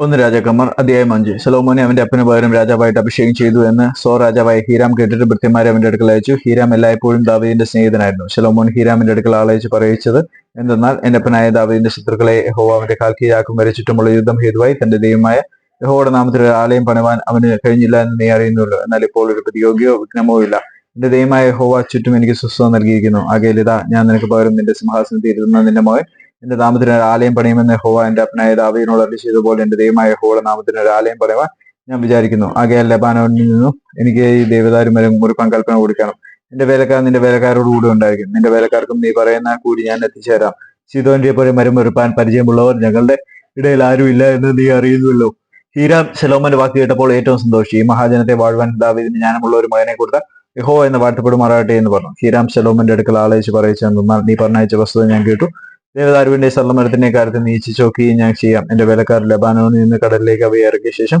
ഒന്ന് രാജാക്കന്മാർ അധ്യായം അഞ്ച്. സലോമോനെ അവന്റെ അപ്പന് പകരം രാജാവായിട്ട് അഭിഷേകം ചെയ്തു എന്ന് സോ രാജാവായ ഹീരാം കേട്ടിട്ട് ഭൃത്യന്മാരെ അവന്റെ അടുക്കൽ അയച്ചു. ഹീരാം എല്ലായ്പ്പോഴും ദാവീദിന്റെ സ്നേഹിതനായിരുന്നു. സലോമോൻ ഹീരാമിന്റെ അടുക്കൽ ആളയച്ച് പറയിച്ചത് എന്തെന്നാൽ എന്റെ അപ്പനായ ദാവീദിന്റെ ശത്രുക്കളെ യഹോവന്റെ അവന്റെ കാൽ വരെ ചുറ്റുമുള്ള യുദ്ധം ഹേതുവായി. തന്റെ ദൈവമായ യഹോയുടെ നാമത്തിൽ ഒരു ആലയം പണിവാൻ അവന് കഴിഞ്ഞില്ല എന്ന് നീ അറിയുന്നുള്ളൂ. എന്നാൽ ഇപ്പോൾ ഒരു പ്രതിയോഗിയോ വിഘ്നമോ ഇല്ല. എന്റെ ദൈവമായ യഹോവ ചുറ്റും എനിക്ക് സ്വസ്ഥത നൽകിയിരിക്കുന്നു. ആകെ ഇതാ ഞാൻ നിനക്ക് പകരം നിന്റെ സിംഹാസനത്തിൽ ഇരുന്ന നിന്റെ മകൻ എന്റെ നാമത്തിന് ഒരു ആലയം പണിയുമെന്ന് ഹോവ എന്റെ അപ്പനായ ദാവിനോട് അറി ചെയ്തപോലെ എന്റെ ദൈവമായ ഹോവയുടെ നാമത്തിന് ഒരു ആലയം പണിയുവാൻ ഞാൻ വിചാരിക്കുന്നു. ആകെ ലബാനോനിൽ നിന്നും എനിക്ക് ഈ ദേവദാരു മരം മുറിപ്പാൻ കൽപ്പന കൊടുക്കണം എന്റെ വേലക്കാർ നിന്റെ വേലക്കാരോട് കൂടെ ഉണ്ടായിരിക്കും. നിന്റെ വേലക്കാർക്കും നീ പറയുന്ന കൂടി ഞാൻ എത്തിച്ചേരാം. സീതോന്റെ പോലെ മരം ഒരുപ്പാൻ പരിചയമുള്ളവർ ഞങ്ങളുടെ ഇടയിൽ ആരുമില്ല എന്ന് നീ അറിയുന്നുവല്ലോ. ഹീരാം ശലോമന്റെ വാക്ക് കേട്ടപ്പോൾ ഏറ്റവും സന്തോഷിച്ചു. ഈ മഹാജനത്തെ വാഴുവാൻ ദാവീദിന് ജ്ഞാനമുള്ള ഒരു മകനെ കൊടുത്ത യഹോ എന്ന് വാഴ്ത്തപ്പെടുമാറാട്ടെ എന്ന് പറഞ്ഞു. ഹീരാം ശലോമന്റെ അടുക്കൽ ആളയച്ച് പറയിച്ചെന്നാൽ നീ പറഞ്ഞയച്ച വസ്തുത ഞാൻ കേട്ടു. ദേവദാരുവിന്റെ സർലമരത്തിന്റെ കാര്യത്തിൽ നീ ചോക്കുകയും ഞാൻ ചെയ്യാം. എന്റെ വേലക്കാർ ലബാനോന്ന് നിന്ന് കടലിലേക്ക് അവയെ ഇറക്കിയ ശേഷം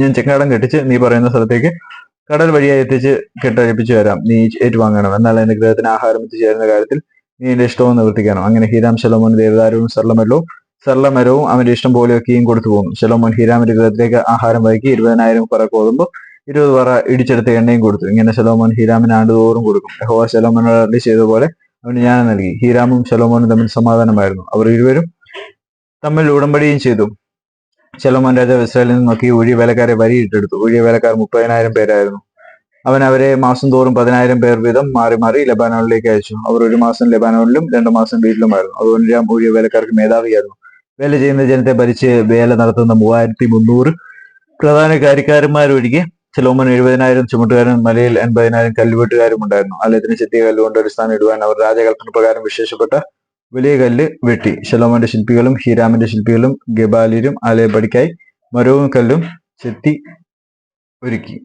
ഞാൻ ചെക്കാടം കെട്ടിച്ച് നീ പറയുന്ന സ്ഥലത്തേക്ക് കടൽ വഴിയായി എത്തിച്ച് കെട്ടഴിപ്പിച്ചു വരാം. നീ ഏറ്റുവാങ്ങണം. എന്നാൽ എന്റെ ഗ്രഹത്തിന് ആഹാരം എത്തിച്ചേരുന്ന കാര്യത്തിൽ നീ എന്റെ ഇഷ്ടവും നിവർത്തിക്കണം. അങ്ങനെ ഹീരാം ശലോമോൻ ദേവദാരുവും സർലമരവും സർലമരവും അവന്റെ ഇഷ്ടം പോലെയൊക്കെയും കൊടുത്തു പോകുന്നു. ശലോമോൻ ഹീരാമിന്റെ ഗ്രഹത്തിലേക്ക് ആഹാരം വൈകി ഇരുപതിനായിരം പറ കോതുമ്പോൾ ഇരുപത് പറ ഇടിച്ചെടുത്ത എണ്ണയും കൊടുത്തു. ഇങ്ങനെ ശലോമോൻ ഹീരാമിന് ആണ്ടുതോറും കൊടുക്കും. യഹോവ ശലോമോൻ ചെയ്ത പോലെ അവന് ജ്ഞാനം നൽകി. ഹീരാമും ശലോമോനും തമ്മിൽ സമാധാനമായിരുന്നു. അവർ ഇരുവരും തമ്മിൽ ഉടമ്പടിയും ചെയ്തു. ശലോമോൻ രാജാവ് ഇസ്രായേലിൽ നിന്ന് നോക്കി ഒഴിയ വേലക്കാരെ വരിയിട്ടെടുത്തു. ഒഴിയ വേലക്കാർ മുപ്പതിനായിരം പേരായിരുന്നു. അവൻ അവരെ മാസം തോറും പതിനായിരം പേർ വീതം മാറി മാറി ലബാനോണിലേക്ക് അയച്ചു. അവർ ഒരു മാസം ലബാനോണിലും രണ്ടു മാസം വീട്ടിലുമായിരുന്നു. അതുകൊണ്ട് രാം ഒഴിയ വേലക്കാർക്ക് മേധാവിയായിരുന്നു. വേല ചെയ്യുന്ന ജനത്തെ ഭരിച്ച് വേല നടത്തുന്ന മൂവായിരത്തി മുന്നൂറ് പ്രധാന കാര്യക്കാരന്മാരൊഴികെ ശലോമോൻ എഴുപതിനായിരം ചുമട്ടുകാരും മലയിൽ എൺപതിനായിരം കല്ലുവെട്ടുകാരും ഉണ്ടായിരുന്നു. ആലയത്തിന് ചെത്തിയ കല്ലുകൊണ്ട് ഒരു സ്ഥാനം ഇടുവാൻ അവർ രാജകൽപ്പന പ്രകാരം വിശേഷപ്പെട്ട വലിയ കല്ല് വെട്ടി. ശലോമന്റെ ശില്പികളും ഹീരാമിന്റെ ശില്പികളും ഗബാലിരും ആലയപടിക്കായി മരവും കല്ലും ചെത്തി ഒരുക്കി.